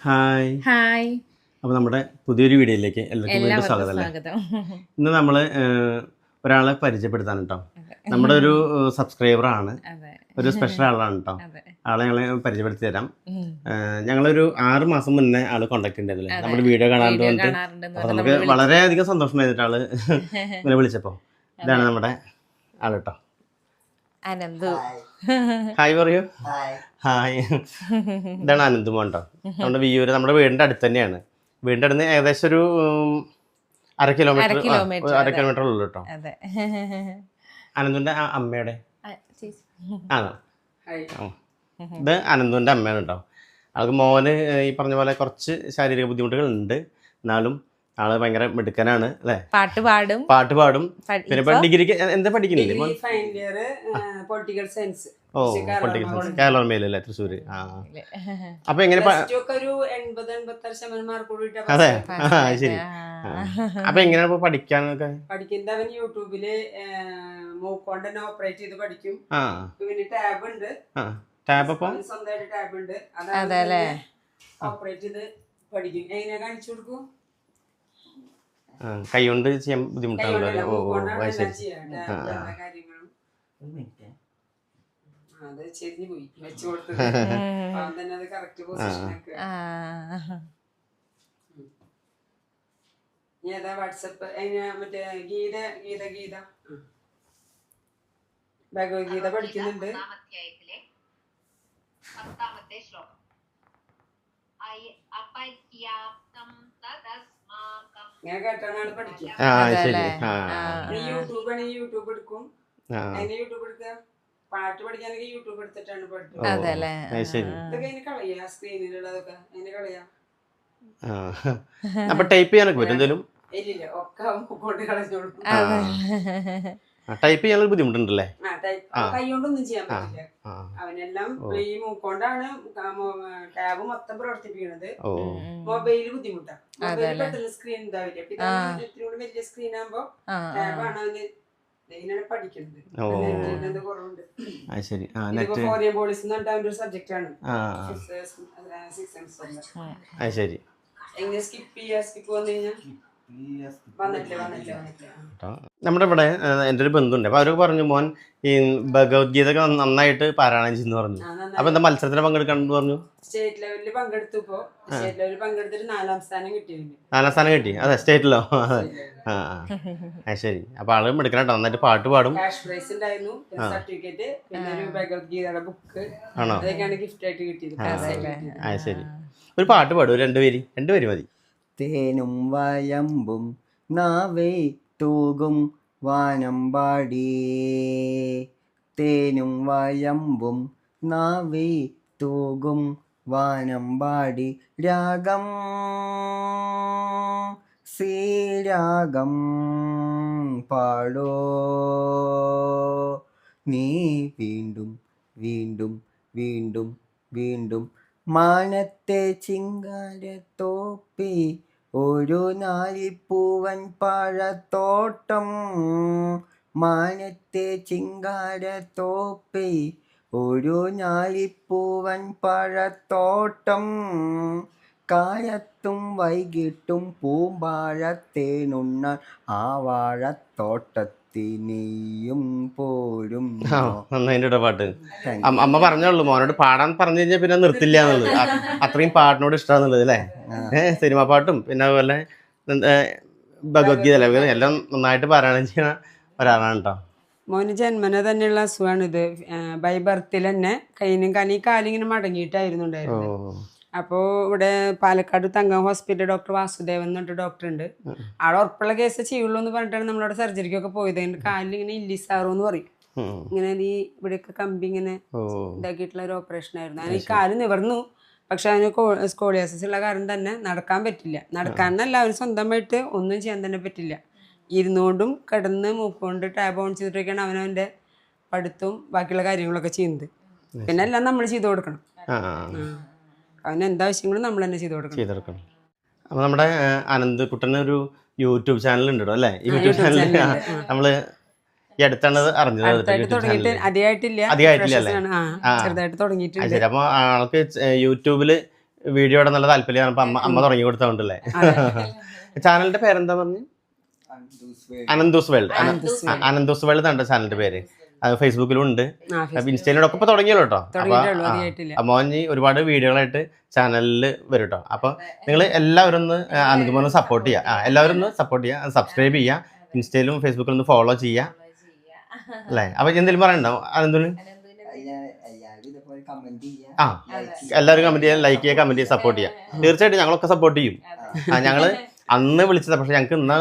Hi. Hi. അപ്പോൾ നമ്മുടെ പുതിയൊരു വീഡിയോയിലേക്ക് എല്ലാവർക്കും വീണ്ടും എല്ലാവർക്കും സ്വാഗതം അല്ലേ? ഇന്ന് നമ്മൾ ഒരാളെ പരിചയപ്പെടുത്താൻ കേട്ടോ നമ്മുടെ ഒരു സബ്സ്ക്രൈബറാണ് ഒരു സ്പെഷ്യൽ ആളാണ് കേട്ടോ ആളെ ഞങ്ങൾ പരിചയപ്പെടുത്തി തരാം. ഞങ്ങളൊരു ആറ് മാസം മുന്നേ ആൾ കോണ്ടാക്ട് ഉണ്ടായിരുന്നില്ലേ നമ്മുടെ വീഡിയോ കാണാണ്ട് വന്നിട്ട് അപ്പോൾ നമുക്ക് വളരെയധികം സന്തോഷം ആൾ ഇങ്ങനെ വിളിച്ചപ്പോൾ ഇതാണ് നമ്മുടെ ആൾ കേട്ടോ അനന്തു. ഹായ് പറയൂ. ഹായ് ഇതാണ് അനന്തു മോണ്ടോ? നമ്മുടെ വിയൂര് നമ്മുടെ വീടിന്റെ അടുത്ത് തന്നെയാണ്. വീടിന്റെ അടുത്ത് ഏകദേശം ഒരു അര കിലോമീറ്റർ അര കിലോമീറ്റർ ഉള്ളു കേട്ടോ. അതെ. അനന്തുന്റെ അമ്മയുടെ. ആണോ? ഇത് അനന്തുന്റെ അമ്മയാണ് കേട്ടോ. അവൾക്ക് മോന് ഈ പറഞ്ഞ പോലെ കുറച്ച് ശാരീരിക ബുദ്ധിമുട്ടുകൾ ഉണ്ട് എന്നാലും ആൾ ഭയങ്കര മിടുക്കനാണ് അല്ലെ? പാട്ട് പാടും. പാട്ട് പാടും. പിന്നെ ഇപ്പൊ ഡിഗ്രിക്ക് എന്താ പഠിക്കുന്നില്ലേ? പൊളിറ്റിക്കൽ സയൻസ് ഓ പൊളിറ്റിക്കൽ സയൻസ് കേരള മേലെ തൃശ്ശൂര്? ആ. അപ്പൊ എങ്ങനെ അതെ. ആ ശരി. അപ്പൊ എങ്ങനെയാണ് പഠിക്കാനൊക്കെ? പഠിക്കുന്നത് അവൻ യൂട്യൂബിൽ മൂക്കോണ്ട് തന്നെ ഓപ്പറേറ്റ് ചെയ്ത് പഠിക്കും. പിന്നെ ടാബ് ഉണ്ട്. ആ. ടാബ് അപ്പൊ? സ്വന്തമായിട്ട് ടാബ് ഉണ്ട്. അതെല്ലേ? ഓപ്പറേറ്റ് ചെയ്ത് പഠിക്കും. എങ്ങനെ കാണിച്ചു കൊടുക്കും? ആ, കൈ കൊണ്ട് ചെയ്യാൻ ബുദ്ധിമുട്ടാണല്ലോ ഓ ഓ അത് ശരി. ആ കാര്യങ്ങളും. ആ, അത് ചെരിഞ്ഞു പോയി. വെച്ചു കൊടുത്തത് അവൻ തന്നെ അത് കറക്റ്റ് ആ. ഇനി ഏതാ വാട്സപ്പ്? അതിന് മറ്റേ ഗീത ഗീത ഗീത. ഭഗവത്ഗീത പഠിക്കുന്നുണ്ട്. പത്താമത്തെ ശ്ലോകം. അപര്യാപ്തം കേട്ടാണ് പഠിക്കുക ആ ശരി. ആ. യൂട്യൂബാണ് യൂട്യൂബ് എടുക്കും. യൂട്യൂബ് എടുക്കുക പാട്ട് പഠിക്കാനൊക്കെ യൂട്യൂബ് എടുത്തിട്ടാണ് പഠിച്ചത്. കളയാ സ്ക്രീനിലുള്ളതൊക്കെ. അതിന് കളയാ? ആ. അപ്പൊ ടൈപ്പ് ചെയ്യാനൊക്കെ പറ്റും എന്തേലും? ഇല്ലില്ല ഒക്കെ കൊണ്ട് കളഞ്ഞോളൂ. ടൈപ്പ് ചെയ്യാനൊരു ബുദ്ധിമുട്ടുണ്ടല്ലേ? ആ ടൈപ്പ് ആ. കൈ കൊണ്ടൊന്നും ചെയ്യാൻ പറ്റില്ല. അവനെല്ലാം ഈ മൂക്കൊണ്ടാണ് ടാബ് മൊത്തം പ്രവർത്തിപ്പിക്കുന്നത് മൊബൈൽ മൊബൈൽ ബുദ്ധിമുട്ടാണ് മൊബൈൽ പെട്ടെന്ന് സ്ക്രീൻ ഇതാണ് വലിയ സ്ക്രീൻ ആകുമ്പോ. ടാബാണ് അവന് ശരി. എങ്ങനെ സ്കിപ്പ് ചെയ്യാ? സ്കിപ്പ് വന്നു കഴിഞ്ഞാൽ നമ്മുടെ ഇവിടെ എന്റെ ഒരു ബന്ധുണ്ട്. അപ്പൊ അവരൊക്കെ പറഞ്ഞു മോൻ ഈ ഭഗവത്ഗീത ഒക്കെ നന്നായിട്ട് പാരായണം ചെയ്യുന്നു പറഞ്ഞു. അപ്പൊ എന്താ മത്സരത്തിന് പങ്കെടുക്കണം പറഞ്ഞു? സ്റ്റേറ്റ് ലെവലിൽ പങ്കെടുത്തപ്പോ സ്റ്റേറ്റ് ലെവലിൽ പങ്കെടുത്തിട്ട് നാലാം സ്ഥാനം കിട്ടിയിരുന്നു നാലാം സ്ഥാനം കിട്ടി. അതെ സ്റ്റേറ്റിലോ അതെ. ആ ആ. ശരി. അപ്പൊ ആൾ എടുക്കണം കേട്ടോ. നന്നായിട്ട് പാട്ട് പാടും. ക്യാഷ് പ്രൈസ് ഉണ്ടായിരുന്നു. സർട്ടിഫിക്കറ്റ് പിന്നെ ഒരു ഭഗവത്ഗീതയുടെ ബുക്ക്. ആണോ? അതൊക്കെയാണ് ഗിഫ്റ്റ് ആയിട്ട് കിട്ടിയത്. കിട്ടിയത്. അത് ശരി. ഒരു പാട്ട് പാടും. രണ്ടുപേര് രണ്ടുപേര് മതി. തേനും വയമ്പും നാവേ തൂകും വാനമ്പാടി തേനും വയമ്പും നാവേ തൂകും വാനമ്പാടി രാഗം ശ്രീരാഗം പാടോ. നീ വീണ്ടും വീണ്ടും വീണ്ടും വീണ്ടും മാനത്തെ ചിങ്കാരത്തോപ്പി ഒരു നാലിപ്പൂവൻ പഴത്തോട്ടം മാനത്തെ ചിങ്കാരത്തോപ്പി ഒരു ഞാലിപ്പൂവൻ പഴത്തോട്ടം കാലത്തും വൈകിട്ടും പൂമ്പാഴത്തേനുണ്ണ ആ വാഴത്തോട്ടത്തിനെയും പോരും നന്നായിട്ട് പാട്ട് അമ്മ പറഞ്ഞോളൂ മോനോട് പാടാൻ പറഞ്ഞു കഴിഞ്ഞാൽ പിന്നെ നിർത്തില്ല എന്നുള്ളത്. അത്രയും പാട്ടിനോട് ഇഷ്ടമാണെന്നുള്ളത് അല്ലേ? ഏഹ് സിനിമാ പാട്ടും പിന്നെ അതുപോലെ ഭഗവത്ഗീത എല്ലാം നന്നായിട്ട് പാരായണം ചെയ്യുന്ന ഒരാളാണ് കേട്ടോ. മോന് ജന്മന തന്നെയുള്ള അസുഖമാണ് ഇത് ബൈ ബർത്തിൽ തന്നെ കൈനും കനി കാലിങ്ങനെ മടങ്ങിയിട്ടായിരുന്നു ഉണ്ടായിരുന്നത് അപ്പോൾ ഇവിടെ പാലക്കാട് തങ്കം ഹോസ്പിറ്റൽ ഡോക്ടർ വാസുദേവൻ എന്ന് പറഞ്ഞിട്ട് ഡോക്ടർ ഉണ്ട് ആളെ ഉറപ്പുള്ള കേസ് ചെയ്യുള്ളൂ എന്ന് പറഞ്ഞിട്ടാണ് നമ്മളവിടെ സർജറിക്കൊക്കെ പോയത്. അതിന്റെ കാലിൽ ഇങ്ങനെ ഇല്ലിസാറോ എന്ന് പറയും. ഇങ്ങനെ ഈ ഇവിടെയൊക്കെ കമ്പി ഇങ്ങനെ ഇതാക്കിയിട്ടുള്ള ഒരു ഓപ്പറേഷൻ ആയിരുന്നു. അതിന് ഈ കാൽ നിവർന്നു. പക്ഷെ അതിന് സ്കോളിയാസിസ് ഉള്ള കാരണം തന്നെ നടക്കാൻ പറ്റില്ല. നടക്കാനല്ല അവർ സ്വന്തമായിട്ട് ഒന്നും ചെയ്യാൻ തന്നെ പറ്റില്ല. ഇരുന്നുകൊണ്ടും കിടന്ന് മൂക്കൊണ്ട് ടാബ് ഓൺ ചെയ്തിട്ടൊക്കെയാണ് അവനവന്റെ പഠിത്തവും ബാക്കിയുള്ള കാര്യങ്ങളൊക്കെ ചെയ്യുന്നത്. പിന്നെ എല്ലാം നമ്മൾ ചെയ്തു കൊടുക്കണം. അവന് എന്താവശ്യങ്ങളും നമ്മൾ തന്നെ ചെയ്തു കൊടുക്കണം. അപ്പൊ അപ്പോൾ നമ്മുടെ ഏഹ്, അനന്ത് കുട്ടന് ഒരു യൂട്യൂബ് ചാനൽ ഉണ്ടോ അല്ലേ? ഈ യൂട്യൂബ് YouTube ചാനൽ. നമ്മൾ ഈ അടുത്താണ് അത് അറിഞ്ഞത് അടുത്തായിട്ട് യൂട്യൂബ് തുടങ്ങിയിട്ട് ചാനൽ അധികമായിട്ടില്ല അധികമായിട്ടില്ല freshers അല്ലേ? ആണ്. ആ ആ. ചെറുതായിട്ട് അത് തുടങ്ങിയിട്ടുണ്ട് ശരി. അപ്പോൾ ആൾക്ക് യൂട്യൂബിൽ വീഡിയോയുടെ നല്ല താല്പര്യമാണ് അപ്പൊ അമ്മ അമ്മ തുടങ്ങി കൊടുത്തോണ്ടല്ലേ? ചാനലിന്റെ പേരെന്താ പറഞ്ഞു? അനന്തൂസ് വേൾഡ് അനന്തൂസ് വേൾഡ് എന്നാണ് ചാനലിന്റെ പേര്. അത് ഫേസ്ബുക്കിലും ഉണ്ട് ഇൻസ്റ്റയിലൂടെ ഒക്കെ തുടങ്ങിയല്ലോ കേട്ടോ അപ്പൊ ഇനി ഒരുപാട് വീഡിയോകളായിട്ട് ചാനലിൽ വരും കേട്ടോ അപ്പൊ നിങ്ങൾ എല്ലാവരും ഒന്ന് അനന്തുമോനെ സപ്പോർട്ട് ചെയ്യുക ആ, എല്ലാവരും ഒന്ന് സപ്പോർട്ട് ചെയ്യുക സബ്സ്ക്രൈബ് ചെയ്യുക ഇൻസ്റ്റയിലും ഫേസ്ബുക്കിലും ഒന്ന് ഫോളോ ചെയ്യുക അല്ലേ? അപ്പൊ എന്തെങ്കിലും പറയണ്ടോ? അനന്തുന്? ചെയ്യാം ആ എല്ലാവരും കമന്റ് ചെയ്യുക ലൈക്ക് ചെയ്യുക കമന്റ് ചെയ്യുക സപ്പോർട്ട് ചെയ്യുക തീർച്ചയായിട്ടും ഞങ്ങളൊക്കെ സപ്പോർട്ട് ചെയ്യും. ഞങ്ങൾ അന്ന് വിളിച്ചത് പക്ഷെ ഞങ്ങൾക്ക് ഇന്ന്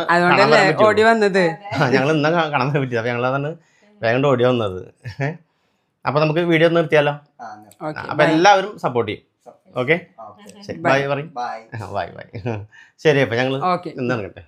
ഓടി വന്നത്? ഞങ്ങൾ ഇന്ന് കാണാൻ പറ്റിയത്. അപ്പൊ ഞങ്ങളതാണ് വേഗം ഓടി വന്നത്. അപ്പൊ നമുക്ക് വീഡിയോ നിർത്തിയാലോ? അപ്പോൾ അപ്പൊ എല്ലാവരും സപ്പോർട്ട് ചെയ്യും. Okay okay. ശരി ബൈ. പറയും. ബൈ. Bye bye. ശരി അപ്പൊ ഞങ്ങൾ ഇന്നിറങ്ങട്ടെ